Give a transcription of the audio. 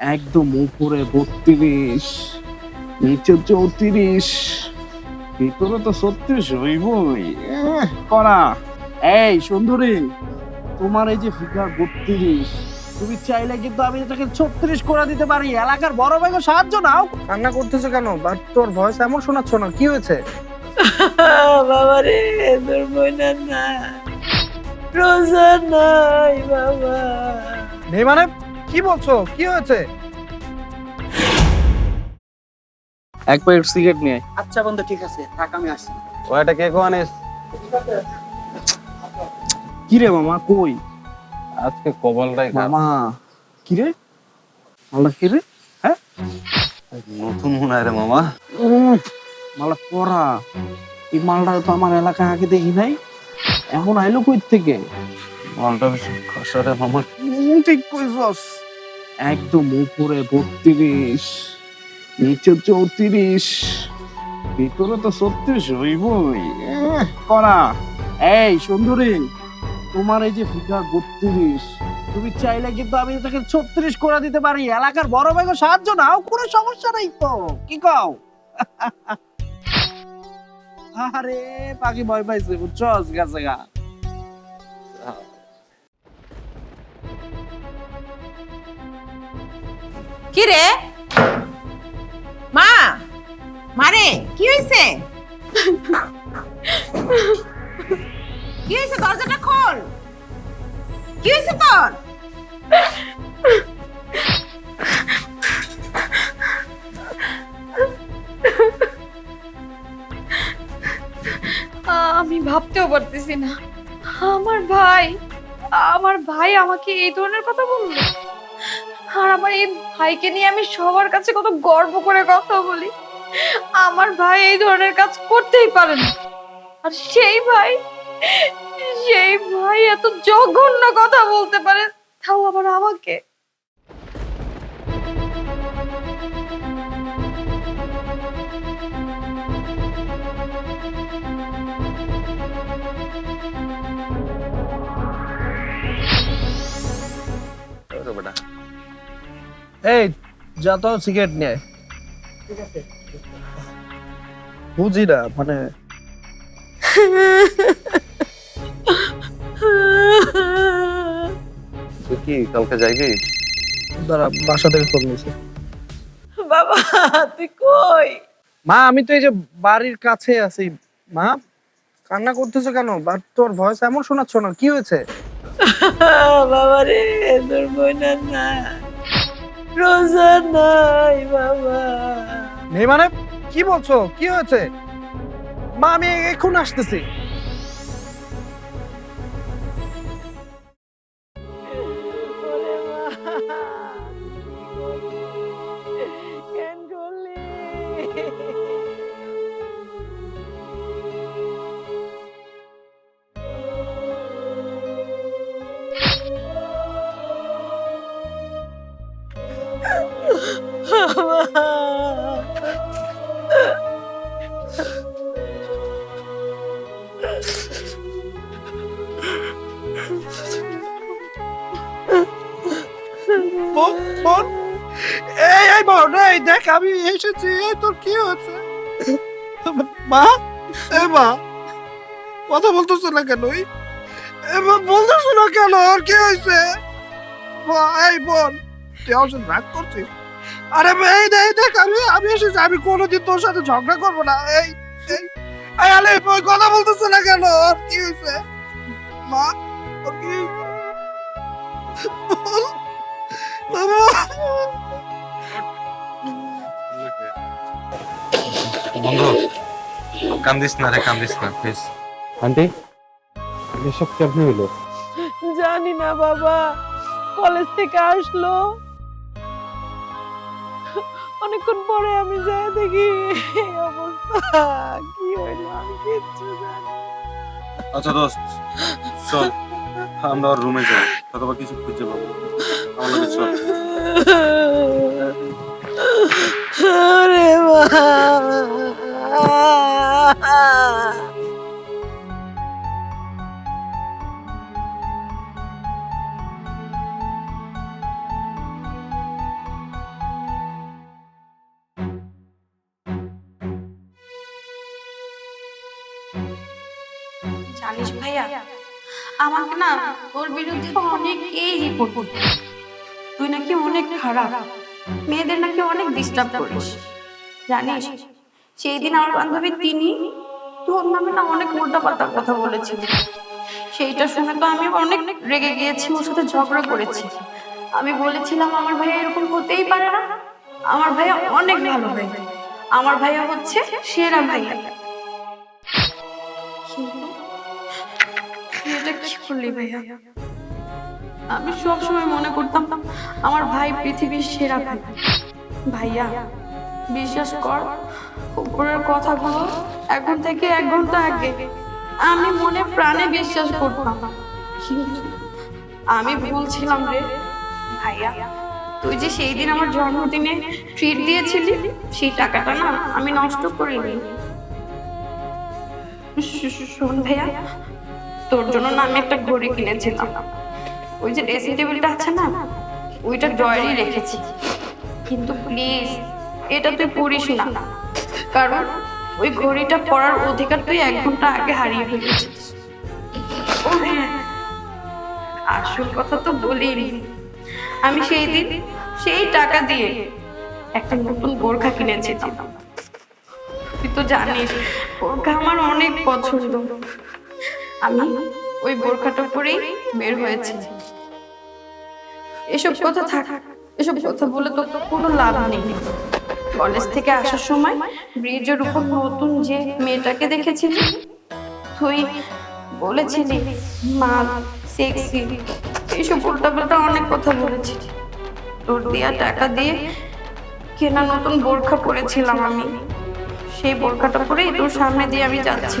একদম উপরে বত্রিশ নিচে চৌত্রিশ ভিতরে তো ছত্রিশ হইবই করা। এই সুন্দরী তোমার এই যে ফিগার বত্রিশ তুমি চাইলে কিন্তু আমি এটাকে ছত্রিশ করে দিতে পারি। এলাকার বড় ভাইকে সাহায্য নাও। কান্না করতেছো কেন? বাট তোর ভয়েস এমন শোনাচ্ছ না। কি হয়েছে? বাবা রে তোর বোনা না রোজা নাই বাবা। নেই মানে? কি বলছো? কি হয়েছে? এক প্যাকেট সিগারেট নিয়ে আচ্ছা বন্ধু ঠিক আছে থাক আমি আসছি। ওটা কে কো আনিস? কি রে মামা কই? আজকে কবলটাই মামা কি রে? মালটা কি রে? হ্যাঁ? নতুন মনে হয় রে মামা। উম, মালটা পড়া। এই মালটা তো আমার এলাকায় আগে দেখি নাই। এখন আইলো কই থেকে? মালটা বেশি খসা রে মামা। ঠিক কইছস। একদম উপরে বত্রিশ, নিচে চৌত্রিশ, ভিতরে তো ছত্রিশ হইবই করা এই, সুন্দরী, তোমার এই যে ফিগার বত্রিশ, তুমি চাইলে কিন্তু আমি এটাকে ছত্রিশ করে দিতে পারি। এলাকার বড় ভাইকে সাহায্য নাও, কোনো সমস্যা নেই তো। কি কও? আরে, পাখি ভয় পাইছে, বুঝছস? গেছে গা। কি রে মা, মারে, কি হয়েছে কি হয়েছে দরজাটা খোল। কি হয়েছে তোর? আমি ভাবতেও পারতেছি না। আমার ভাই আমার ভাই আমাকে এই ধরনের কথা বলল? আর আমার এই ভাইকে নিয়ে আমি সবার কাছে কত গর্ব করে কথা বলি। আমার ভাই এই ধরনের কাজ করতেই পারে না। আর সেই ভাই সেই ভাই এত জঘন্য কথা বলতে পারে, তাও আবার আমাকে। এই যা তো সিগারেট নিয়ে আয়। বুঝি না মানে তুই কি কালকে যাইবি? দাঁড়া বাসা থেকে ফোন নিয়েছে বাবা তুই কই? মা আমি তো এই যে বাড়ির কাছে আছি। মা কান্না করতেছো কেন? বাট তোর ভয়েস এমন শোনাচ্ছ না কি হয়েছে? বাবা রে তোর বোনা না। রোজা নাই বাবা। নেই মানে? কি বলছো? কি হয়েছে? মা আমি এখন আসতেছি। কেন করলি? এই এই বোন এই দেখ, আমি এসেছি, এই তোর কি হয়েছে? মা, এ মা, কথা বলতেছো না কেন? বলতেছো না কেন? আর কি হয়েছে? এই বোন তুই আমার সাথে রাগ করছিস? আরে এই দেখ দেখ, আমি আমি এসেছি, আমি কোনোদিন তোর সাথে ঝগড়া করব না। এই এই আলে কথা বলতেছো না কেন? আর কি হয়েছে? মা ওর কি হয়েছে? বন্ধু কান্দিস না রে কান্দিস না প্লিজ আন্টি এসব কেমনি হলো জানি না বাবা কলেজ থেকে আসলো। অনেকক্ষণ পরে আমি যাই দেখি এই অবস্থা কি হইল আমি কিচ্ছু জানি আচ্ছা দোস্ত চল আমরা ওর রুমে যাই অথবা কিছু খুঁজে পাবো। আমাদের চল। জানিস ভাইয়া আমাকে না ওর বিরুদ্ধে অনেকেই রিপোর্ট তুই নাকি অনেক খারাপ মেয়েদের নাকি অনেক ডিস্টার্ব করিস জানিস? সেই দিন আমার বান্ধবী তিনি তোর নামে না অনেক উল্টাপাল্টা কথা বলেছিল সেইটা শুনে তো আমি অনেক রেগে গিয়েছি, ওর সাথে ঝগড়া করেছি। আমি বলেছিলাম, আমার ভাইয়া এরকম হতেই পারে না। আমার ভাইয়া অনেক ভালো ভাই। আমার ভাইয়া হচ্ছে সেরা ভাইয়া। ভাইয়া? আমি সব সময় মনে করতাম, আমার ভাই পৃথিবীর সেরা ভাই ভাইয়া বিশ্বাস কর, উপরের কথাগুলো এখন থেকে এক ঘণ্টা আগে আমি মনে প্রাণে বিশ্বাস করতাম। আমি ভুলছিলাম রে। ভাইয়া, তুই যে সেই দিন আমার জন্মদিনে ট্রিট দিয়েছিলি, সেই টাকাটা না আমি নষ্ট করিনি। শোন ভাইয়া, তোর জন্য না আমি একটা ঘড়ি কিনেছিলাম। ওই যে ড্রেসিং টেবিলটা আছে না, ওইটা ড্রয়ারই রেখেছি। কিন্তু প্লিজ এটা তুই পড়িস না। কারণ ওই ঘড়িটা পড়ার অধিকার তুই এক ঘণ্টা আগে হারিয়ে ফেলেছিস। হ্যাঁ আসল কথা তো বলিনি। আমি সেই দিন সেই টাকা দিয়ে একটা নতুন বোরখা কিনেছিলাম তুই তো জানিস, বোরখা আমার অনেক পছন্দ। আমি ওই বোরখাটা পরেই বের হয়েছি। এসব কথা থাক, এসব কথা বলে তো কোনো লাভ নেই। কলেজ থেকে আসার সময় ব্রিজের উপর নতুন যে মেয়েটাকে দেখেছিলি, তুই বলেছিলি, মা সেক্সি এইসব উল্টাপাল্টা অনেক কথা বলেছিলি। তোর দেয়া টাকা দিয়ে কেনা নতুন বোরখা পরেছিলাম আমি। সেই বোরখাটা পরেই তোর সামনে দিয়ে আমি যাচ্ছি